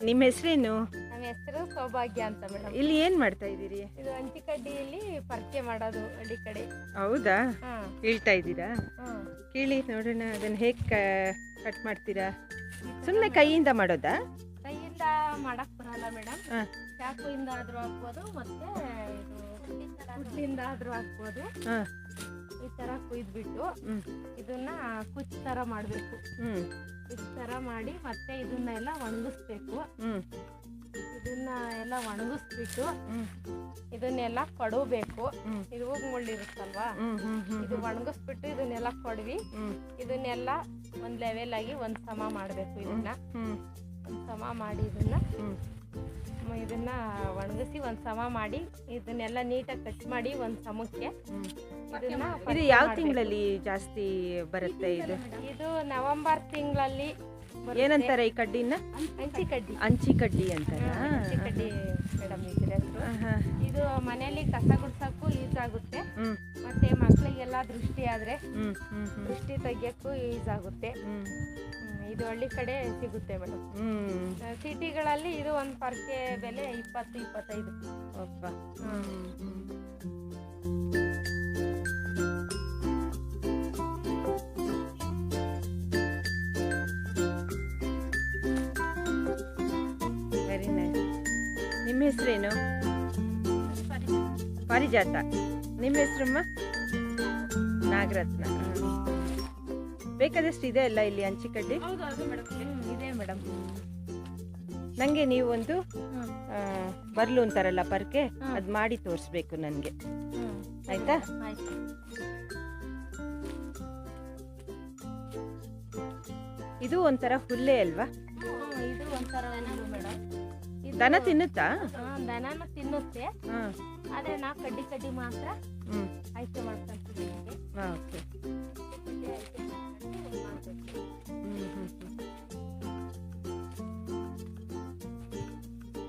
ನಿಮ್ಮ ಹೆಸರೇನು? ನಮ್ಮ ಹೆಸರು ಸೌಭಾಗ್ಯ ಅಂತ ಮೇಡಮ್ ಇಲ್ಲಿ ಏನ್ ಮಾಡ್ತಾ ಇದ್ದೀರಿ? ಇದು ಅಂಟಿಕಡ್ಡಿಯಲ್ಲಿ ಪರಿಚಯ ಮಾಡೋದು ಹಳ್ಳಿ ಕಡೆ. ಹೌದಾ? ಹಾ. ಹೇಳ್ತಾ ಇದ್ದೀರಾ? ಹಾ. ಕೇಳಿ ನೋಡೋಣ ಅದನ್ನ ಹೇಗೆ ಕಟ್ ಮಾಡ್ತೀರಾ? ಸುಮ್ಮನೆ ಕೈಯಿಂದ ಮಾಡೋದಾ? ಕೈಯಿಂದ ಮಾಡಕ್ ಬರಲ್ಲ ಮೇಡಮ್ ಹಾ. ಚಾಕುಯಿಂದ ಆದ್ರೂ ಹಾಕ್ಬೋದು ಮತ್ತೆ ಕುಡ್ಲಿಂದ ಆದ್ರೂ ಹಾಕ್ಬೋದು ಹಾ. ಈ ತರ ಕುಯ್ದ್ಬಿಟ್ಟು ಬಿಟ್ಟು ಇದನ್ನ ಕುಚ್ ತರ ಮಾಡ್ಬೇಕು. ಹ್ಮ್. ತರ ಮಾಡಿ ಮತ್ತೆ ಇದನ್ನೆಲ್ಲ ಒಣಗಿಸ್ಬೇಕು. ಇದನ್ನ ಎಲ್ಲ ಒಣಗಿಸ್ಬಿಟ್ಟು ಇದನ್ನೆಲ್ಲ ಕೊಡಬೇಕು. ಇದು ಹೂಗ್ ಮುಳ್ಳಿರುತ್ತಲ್ವಾ ಹ್ಮ್ ಹ್ಮ್ ಹ್ಮ್ ಇದು ಒಣಗಿಸ್ಬಿಟ್ಟು ಇದನ್ನೆಲ್ಲ ಕೊಡ್ವಿ. ಇದನ್ನೆಲ್ಲ ಒಂದ್ ಲೆವೆಲ್ ಆಗಿ ಒಂದ್ ಸಮ ಮಾಡ್ಬೇಕು ಇದನ್ನ. ಸಮ ಮಾಡಿ ಇದನ್ನ. ಇದನ್ನ ಒಣಗಿಸಿ ಒಂದ್ ಸಮ ಮಾಡಿ ಇದನ್ನೆಲ್ಲ ನೀಟಾಗಿ ಕಟ್ ಮಾಡಿ ಒಂದ್ ಸಮಕ್ಕೆ. ಇದನ್ನ ಇದು ಯಾವ ತಿಂಗಳಲ್ಲಿ ಜಾಸ್ತಿ ಬರುತ್ತೆ ಇದು? ಇದು ನವೆಂಬರ್ ತಿಂಗಳಲ್ಲಿ ಏನಂತಾರೆ ಈ ಕಡ್ಡಿನ? ಅಂಚಿ ಕಡ್ಡಿ. ಅಂಚಿ ಕಡ್ಡಿ ಅಂತಾರೆ. ಅಂಚಿ ಕಡ್ಡಿ ಮೇಡಮ್ ಇದು ಮನೆಯಲ್ಲಿ ಕಸ ಗುಡ್ಸಕ್ಕೂ ಯೂಸ್ ಆಗುತ್ತೆ. ಮತ್ತೆ ಮಕ್ಕಳಿಗೆಲ್ಲ ದೃಷ್ಟಿ ಆದ್ರೆ ದೃಷ್ಟಿ ತೆಗಿಯಕ್ಕೂ ಯೂಸ್ ಆಗುತ್ತೆ. ಇದು ಹಳ್ಳಿ ಕಡೆ ಸಿಗುತ್ತೆ ಮೇಡಮ್. ಸಿಟಿಗಳಲ್ಲಿ ಇದು ಒಂದು ಪರ್ಕೆ ಬೆಲೆ ಇಪ್ಪತ್ತು ಇಪ್ಪತ್ತೈದು. ಹೆಸರೇನು? ಪಾರಿಜಾತ. ನಿಮ್ಮ ಹೆಸರಮ್ಮ? ನಾಗರತ್ನ. ಬೇಕಾದಷ್ಟು ಇದೆ ಅಲ್ಲ ಇಲ್ಲಿ ಮೇಡಮ್. ಇದೆ ಮೇಡಮ್. ನನಗೆ ನೀವು ಒಂದು ಬರ್ಲು ಅಂತಾರಲ್ಲ ಪರ್ಕೆ. ಅದು ಮಾಡಿ ತೋರಿಸ್ಬೇಕು ನನಗೆ. ಆಯ್ತಾ? ಇದು ಒಂಥರ ಹುಲ್ಲೆ ಅಲ್ವಾ? ಇದು ಒಂಥರ ದನ ತಿನ್ನುತ್ತಾ? ದನನ ತಿನ್ನುತ್ತೆ. ಹಾಂ. ಆದ್ರೆ ನಾ ಕಡ್ಡಿ ಕಡ್ಡಿ ಮಾತ್ರ ಹ್ಞೂ ಆಯ್ಕೆ. ಹಾಂ ಓಕೆ.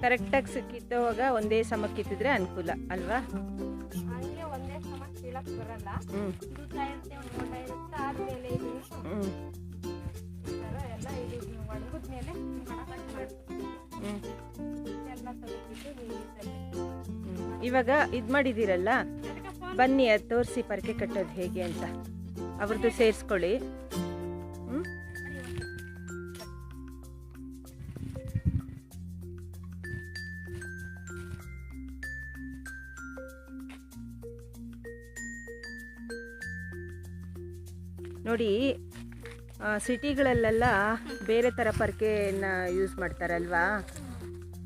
ಕರೆಕ್ಟಾಗಿ ಸಿಕ್ಕಿದ್ದವಾಗ ಒಂದೇ ಸಮ ಕಿತ್ತಿದ್ರೆ ಅನುಕೂಲ ಅಲ್ವಾ? ಹಂಗೆ ಒಂದೇ ಸಮ ಬರಲ್ಲ. ಒಂದು ಇರುತ್ತೆ ಆದ್ಮೇಲೆ ಇದು. ಎಲ್ಲ ಇದು ಒಣಗಿದ್ಮೇಲೆ ಇವಾಗ ಇದು ಮಾಡಿದ್ದೀರಲ್ಲ? ಬನ್ನಿ, ಅದು ತೋರಿಸಿ, ಪರಕೆ ಕಟ್ಟೋದು ಹೇಗೆ ಅಂತ. ಅವ್ರದ್ದು ಸೇರಿಸ್ಕೊಳ್ಳಿ. ನೋಡಿ ಸಿಟಿಗಳಲ್ಲೆಲ್ಲ ಬೇರೆ ಥರ ಪರ್ಕೆನ ಯೂಸ್ ಮಾಡ್ತಾರಲ್ವಾ?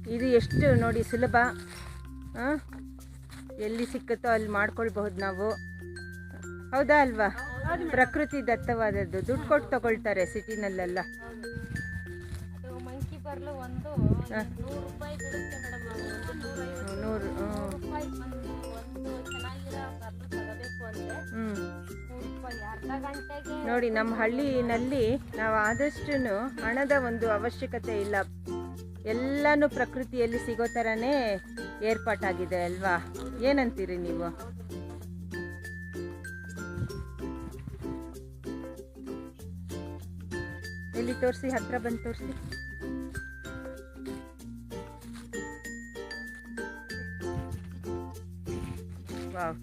ಇದು ಎಷ್ಟು ನೋಡಿ ಸುಲಭ? ಎಲ್ಲಿ ಸಿಕ್ಕುತ್ತೋ ಅಲ್ಲಿ ಮಾಡ್ಕೊಳ್ಬಹುದು ನಾವು. ಹೌದಾ ಅಲ್ವಾ? ಪ್ರಕೃತಿ ದತ್ತವಾದದ್ದು. ದುಡ್ಡು ಕೊಟ್ಟು ತಗೊಳ್ತಾರೆ ಸಿಟಿನಲ್ಲೆಲ್ಲ. ನೂರು ನೋಡಿ ನಮ್ಮ ಹಳ್ಳಿನಲ್ಲಿ ನಾವು ಆದಷ್ಟು ಹಣದ ಒಂದು ಅವಶ್ಯಕತೆ ಇಲ್ಲ. ಎಲ್ಲನೂ ಪ್ರಕೃತಿಯಲ್ಲಿ ಸಿಗೋ ಥರನೇ ಏರ್ಪಾಟಾಗಿದೆ ಅಲ್ವಾ? ಏನಂತೀರಿ ನೀವು? ಎಲ್ಲಿ ತೋರಿಸಿ? ಹತ್ರ ಬಂದು ತೋರಿಸಿ. ವಾವ್.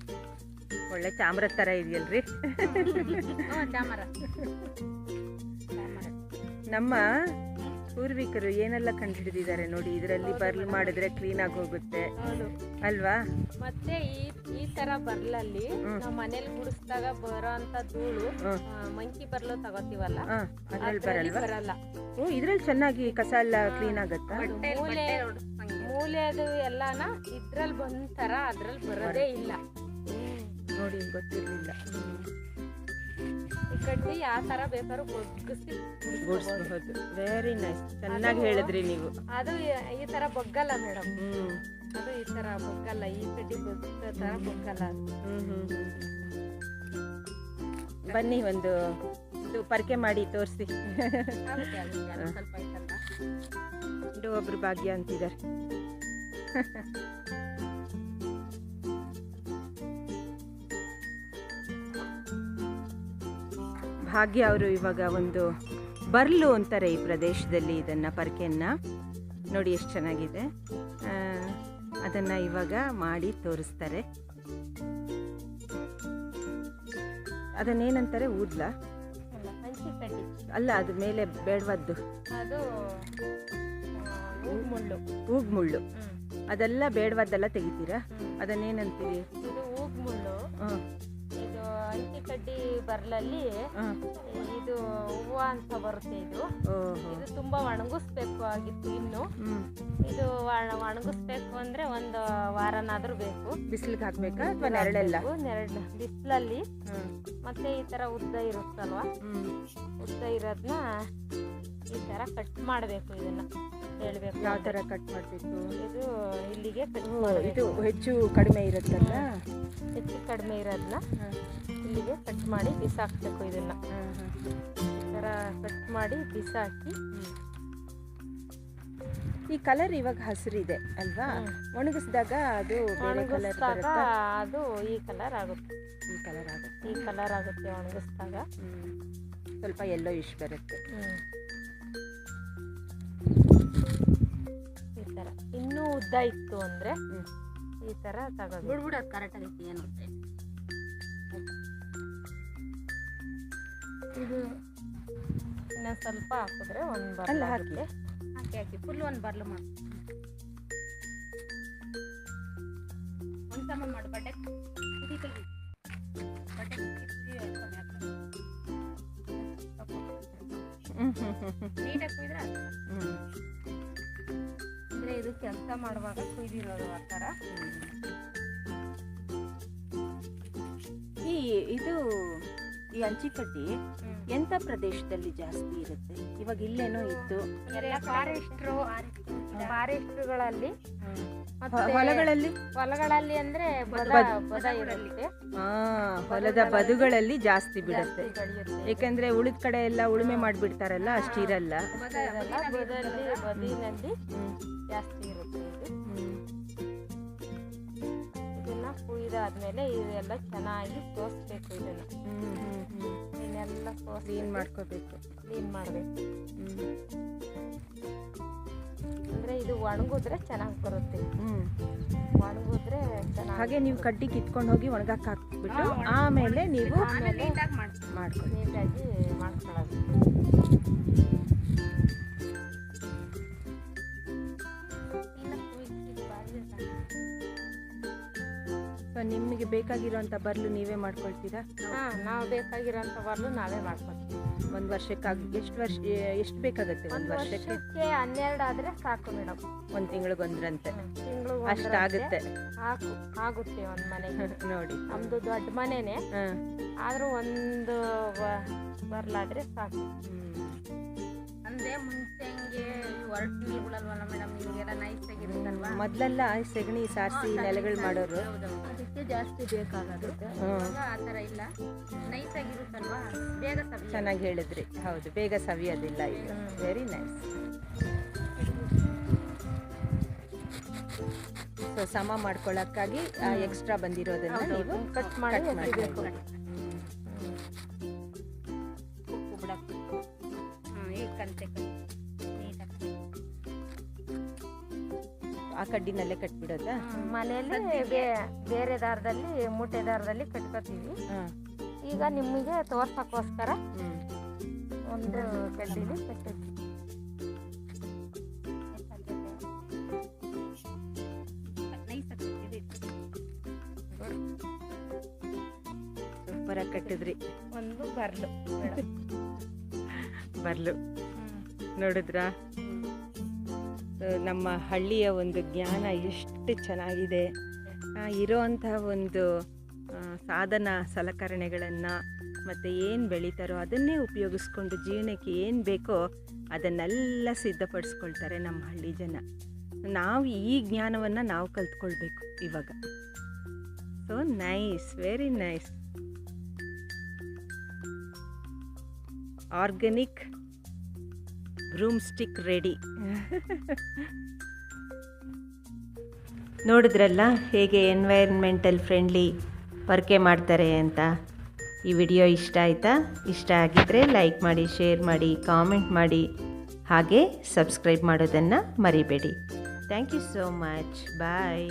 ಒಳ್ಳೆ ಚಾಮರದ ಥರ ಇದೆಯಲ್ರಿ. ನಮ್ಮ ಪೂರ್ವಿಕರು ಏನೆಲ್ಲ ಕಂಡುಹಿಡಿದಿದ್ದಾರೆ ನೋಡಿ ಇದರಲ್ಲಿ ಬರ್ಲ್ ಮಾಡಿದ್ರೆ ಕ್ಲೀನ್ ಆಗಿ ಹೋಗುತ್ತೆ. ಹೌದು. ಅಲ್ವಾ? ಮತ್ತೆ ಈ ಈ ತರ ಬರ್ಲಲ್ಲಿ. ನಾವು ಮನೇಲಿ ಗುಡಿಸಿದಾಗ ಬರೋ ಅಂತ ಧೂಳು. ಮಂಕಿ ಬರ್ಲು ತಗೋತೀವಲ್ಲ? ಅದ್ರಲ್ಲಿ ಬರಲ್ವಾ? ಬರಲ್ಲ. ಓ ಇದ್ರಲ್ಲಿ ಚೆನ್ನಾಗಿ ಕಸ ಎಲ್ಲ ಕ್ಲೀನ್ ಆಗುತ್ತಾ? ಮೂಲೆ ಮೂಲೆ ಅದು ಎಲ್ಲಾನ ಇದ್ರಲ್ಲಿ ಬಂತರ ಅದ್ರಲ್ಲಿ ಬರೋದೇ ಇಲ್ಲ. ನೋಡಿ ಗೊತ್ತಿರ್ಲಿಲ್ಲ. ಈ ಆ ಯಾವ ತರ ಬೇಕಾದ್ರೂ ಬಗ್ಗಿಸಿ. ಗುಡಿಸ್ಬಹುದು ವೆರಿ ನೈಸ್ ಚೆನ್ನಾಗಿ ಹೇಳಿದ್ರಿ ನೀವು. ಅದು ಈ- ತರ ಬಗ್ಗಲ್ಲ ಮೇಡಮ್ ಅದು ಈ ತರ ಬಗ್ಗಲ್ಲ ಈ ಕಡ್ಡಿ ಬಗ್ಗ ತರ ಬಗ್ಗಲ್ಲ. ಬನ್ನಿ ಒಂದು ಇದು ಪರ್ಕೆ ಮಾಡಿ ತೋರಿಸಿ. ಒಬ್ರು ಭಾಗ್ಯ ಅಂತಿದ್ದಾರೆ. ಭಾಗ್ಯ ಅವರು ಇವಾಗ ಒಂದು ಬರ್ಲು ಅಂತಾರೆ ಈ ಪ್ರದೇಶದಲ್ಲಿ ಇದನ್ನ ಪರ್ಕೆಯನ್ನ. ನೋಡಿ ಎಷ್ಟು ಚೆನ್ನಾಗಿದೆ. ಅದನ್ನು ಇವಾಗ ಮಾಡಿ ತೋರಿಸ್ತಾರೆ. ಅದನ್ನೇನಂತಾರೆ ಊದ್ಲ? ಅಲ್ಲ ಅದು ಮೇಲೆ ಬೇಡವದ್ದು. ಅದು ಮುಳ್ಳು ಹೂಗ್ ಮುಳ್ಳು ಹ್ಮ್. ಅದೆಲ್ಲ ಬೇಡವದ್ದೆಲ್ಲ ತೆಗಿತೀರಾ. ಅದನ್ನೇನಂತೀರಿ? ಬರ್ಲಲ್ಲಿ ಇದು ಹೂವ ಅಂತ ಬರುತ್ತೆ ಇದು. ಇದು ತುಂಬಾ ಒಣಗಿಸ್ಬೇಕು ಆಗಿತ್ತು ಇನ್ನು. ಇದು ಒಣ- ಒಣಗಿಸ್ಬೇಕು ಅಂದ್ರೆ ಒಂದು ವಾರನಾದ್ರೂ ಬೇಕು. ಬಿಸಿಲಿಗೆ ಹಾಕ್ಬೇಕು ಅಥವಾ ನೆರಳೆಲ್ಲ? ನೆರಳು ಬಿಸಿಲಲ್ಲಿ. ಮತ್ತೆ ಈ ತರ ಉದ್ದ ಇರುತ್ತಲ್ವಾ? ಉದ್ದ ಇರೋದನ್ನ ಈ ತರ ಕಟ್ ಮಾಡಬೇಕು ಇದನ್ನ. ಹೇಳ್ಬೇಕು. ಯಾವ ಥರ ಕಟ್ ಮಾಡಬೇಕು? ಇದು ಇಲ್ಲಿಗೆ ಇದು ಹೆಚ್ಚು ಕಡಿಮೆ ಇರುತ್ತಲ್ಲ? ಹೆಚ್ಚು ಕಡಿಮೆ ಇರೋದನ್ನ ಇಲ್ಲಿಗೆ ಕಟ್ ಮಾಡಿ ಬಿಸಾಕಬೇಕು ಇದನ್ನ. ಈ ತರ ಕಟ್ ಮಾಡಿ ಬಿಸಾಕಿ. ಈ ಕಲರ್ ಇವಾಗ ಹಸಿರಿದೆ ಅಲ್ವಾ. ಒಣಗಿಸಿದಾಗ ಅದು ಬೇರೆ ಕಲರ್ ಒಣಗಿಸ್ದಾಗ ಅದು ಈ ಕಲರ್ ಆಗುತ್ತೆ. ಈ ಕಲರ್ ಆಗುತ್ತೆ. ಈ ಕಲರ್ ಆಗುತ್ತೆ ಒಣಗಿಸಿದಾಗ. ಸ್ವಲ್ಪ ಎಲ್ಲೋ ಇಶ್ ಬರುತ್ತೆ ಇನ್ನೂ ಉದ್ದ ಇತ್ತು ಅಂದ್ರೆ. ಈ ತರ ತಗೋ ಬಿಡ್ಬಿಡು ಅದು ಕರೆಕ್ಟ್ ಆಗೈತಿ ಏನು ಅಂತ. ಇದು ಇನ್ನೊಂದ್ ಸ್ವಲ್ಪ ಹಾಕಿದ್ರೆ ಒಂದ್ ಅಲ್ಲ, ಹಾಕಿ. ಹಾಕಿ ಹಾಕಿ ಫುಲ್ ಒಂದು ಬರ್ಲು ಮಾಡು. ಒಂದು ಸಮ ಮಾಡು ಬಟ್ಟೆ. ಬಟ್ಟೆ ಕುದಿ ಎಳ್ಕೊಂಡು ಹಾಕು. ಹ್ಮ್ ಹ್ಮ್ ಹ್ಮ್ ಹ್ಮ್. ನೀಟಾಗಿ ಕುಯ್ದ್ರೆ ಆಯ್ತು. ಕೆಲಸ ಮಾಡುವಾಗ ಕುಯ್ದಿರೋದು ಆ ತರ ಈ ಇದು ಈ ಅಂಚಿಕಡ್ಡಿ ಎಂಥ ಪ್ರದೇಶದಲ್ಲಿ ಜಾಸ್ತಿ ಇರುತ್ತೆ? ಇವಾಗ ಇಲ್ಲೇನೋ ಇತ್ತು ಎಲ್ಲ ಫಾರೆಸ್ಟ್ರು ಫಾರೆಸ್ಟ್ಗಳಲ್ಲಿ ಮತ್ತೆ ಹೊಲಗಳಲ್ಲಿ? ಹೊಲಗಳಲ್ಲಿ ಅಂದ್ರೆ ಬದ ಬದ್- ಬದ ಇರುತ್ತೆ. ಆ ಹೊಲದ ಬದುಗಳಲ್ಲಿ ಜಾಸ್ತಿ ಬಿಡುತ್ತೆ. ಯಾಕಂದ್ರೆ ಏಕೆಂದ್ರೆ ಉಳಿದ ಕಡೆ ಎಲ್ಲ ಉಳುಮೆ ಮಾಡಿಬಿಡ್ತಾರಲ್ಲ ಅಷ್ಟಿರಲ್ಲ ಬದಿನಲ್ಲಿ. ಜಾಸ್ತಿ ಇರುತ್ತೆ. ಇದನ್ನ ಕುಯ್ದಾದ್ಮೇಲೆ ಇದೆಲ್ಲ ಚೆನ್ನಾಗಿ ತೋರಿಸ್ಬೇಕು ಇದನ್ನ. ಸೋಸಿ ಕ್ಲೀನ್ ಮಾಡ್ಕೋಬೇಕು. ಕ್ಲೀನ್ ಮಾಡಬೇಕು. ಹ್ಮ್. ಅಂದ್ರೆ ಇದು ಒಣಗಿದ್ರೆ ಚೆನ್ನಾಗಿ ಬರುತ್ತೆ. ಹ್ಮ್. ಒಣಗಿದ್ರೆ ಚೆನ್ನಾಗಿ ಹಾಗೆ ನೀವು ಕಡ್ಡಿ ಕಿತ್ಕೊಂಡು ಹೋಗಿ ಒಣಗಕ್ಕೆ ಹಾಕ್ಬಿಟ್ಟು ಆಮೇಲೆ ನೀವು ಆಮೇಲೆ ನೀಟಾಗಿ ಮಾಡಿ ಮಾಡ್ಕೊಳ್ಳಿ. ನೀಟಾಗಿ ಮಾಡ್ಕೊಳ್ಳೋದು. ನಿಮಗೆ ಬೇಕಾಗಿರೋಂಥ ಬರ್ಲು ನೀವೇ ಮಾಡ್ಕೊಳ್ತೀರಾ? ಹಾಂ ನಾವು ಬೇಕಾಗಿರೋಂಥ ಬರ್ಲು ನಾವೇ ಮಾಡ್ಕೊಳ್ತೀವಿ. ಒಂದು ವರ್ಷಕ್ಕಾಗಿ ಎಷ್ಟು ವರ್ಷ ಎಷ್ಟು ಬೇಕಾಗುತ್ತೆ ಒಂದು ವರ್ಷಕ್ಕೆ? ವರ್ಷಕ್ಕೆ ಹನ್ನೆರಡು ಆದ್ರೆ ಸಾಕು ಮೇಡಮ್ ಒಂದು ತಿಂಗಳಿಗೊಂದ್ರಂತೆ ತಿಂಗಳು ಅಷ್ಟಾಗುತ್ತೆ ಹಾಕು ಆಗುತ್ತೆ ಒಂದು ಮನೆ ನೋಡಿ. ನಮ್ಮದು ದೊಡ್ಡ ಮನೆನೇ. ಹಾಂ ಆದ್ರೂ ಒಂದು ಬರ್ಲಾದ್ರೆ ಸಾಕು. ಅಂದ್ರೆ ಮುಂಚೆ ಹಂಗೆ ಹೊರಟು ನೀರುಗಳಲ್ವಲ್ಲ ಮೇಡಮ್ ನಿಮಗೆಲ್ಲ ನೈಸ್ ಆಗಿರುತ್ತಲ್ವಾ? ಮೊದಲೆಲ್ಲ ಸೆಗಣಿ ಸಾರಿಸಿ ನೆಲೆಗಳು ಮಾಡೋರು. ಅದಕ್ಕೆ ಜಾಸ್ತಿ ಬೇಕಾಗುತ್ತೆ. ಇವಾಗ ಆ ಥರ ಇಲ್ಲ. ನೈಸ್ ಆಗಿರುತ್ತಲ್ವಾ? ಬೇಗ ಸವಿ ಚೆನ್ನಾಗಿ ಹೇಳಿದ್ರಿ. ಹೌದು ಬೇಗ ಸವಿಯೋದಿಲ್ಲ ಇದು ವೆರಿ ನೈಸ್ ಸೊ ಸಮ ಮಾಡ್ಕೊಳ್ಳೋಕ್ಕಾಗಿ ಎಕ್ಸ್ಟ್ರಾ ಬಂದಿರೋದನ್ನ ನೀವು ಕಟ್ ಮಾಡಿ ಕಡ್ಡಿನಲ್ಲೇ ಕಟ್ಬಿಡೋದಾ? ಮನೆಯಲ್ಲಿ ಬೇರೆ ದಾರದಲ್ಲಿ ಮೂಟೆ ದಾರದಲ್ಲಿ ಕಟ್ಕೋತೀವಿ. ಈಗ ನಿಮಗೆ ತೋರ್ಸಕ್ಕೋಸ್ಕರ ಒಂದು ಕಡ್ಡಿಲಿ ಕಟ್ಟಿದ್ವಿ ಸೂಪರ ಕಟ್ಟಿದ್ರಿ. ಒಂದು ಬರ್ಲು. ಬರ್ಲು. ನೋಡಿದ್ರಾ? ನಮ್ಮ ಹಳ್ಳಿಯ ಒಂದು ಜ್ಞಾನ ಎಷ್ಟು ಚೆನ್ನಾಗಿದೆ. ಇರೋವಂತಹ ಒಂದು ಸಾಧನ ಸಲಕರಣೆಗಳನ್ನು ಮತ್ತು ಏನು ಬೆಳೀತಾರೋ ಅದನ್ನೇ ಉಪಯೋಗಿಸ್ಕೊಂಡು ಜೀವನಕ್ಕೆ ಏನು ಬೇಕೋ ಅದನ್ನೆಲ್ಲ ಸಿದ್ಧಪಡಿಸ್ಕೊಳ್ತಾರೆ ನಮ್ಮ ಹಳ್ಳಿ ಜನ. ನಾವು ಈ ಜ್ಞಾನವನ್ನು ನಾವು ಕಲ್ತ್ಕೊಳ್ಬೇಕು ಇವಾಗ. So nice very nice organic broom stick ready ನೋಡಿದ್ರಲ್ಲ ಹೇಗೆ ಎನ್ವೈರ್ಮೆಂಟಲ್ ಫ್ರೆಂಡ್ಲಿ ಪರ್ಕೆ ಮಾಡ್ತಾರೆ ಅಂತ? ಈ ವಿಡಿಯೋ ಇಷ್ಟ ಆಯಿತಾ? ಇಷ್ಟ ಆಗಿದ್ದರೆ ಲೈಕ್ ಮಾಡಿ ಶೇರ್ ಮಾಡಿ ಕಾಮೆಂಟ್ ಮಾಡಿ. ಹಾಗೆ ಸಬ್ಸ್ಕ್ರೈಬ್ ಮಾಡೋದನ್ನು ಮರಿಬೇಡಿ. Thank you so much bye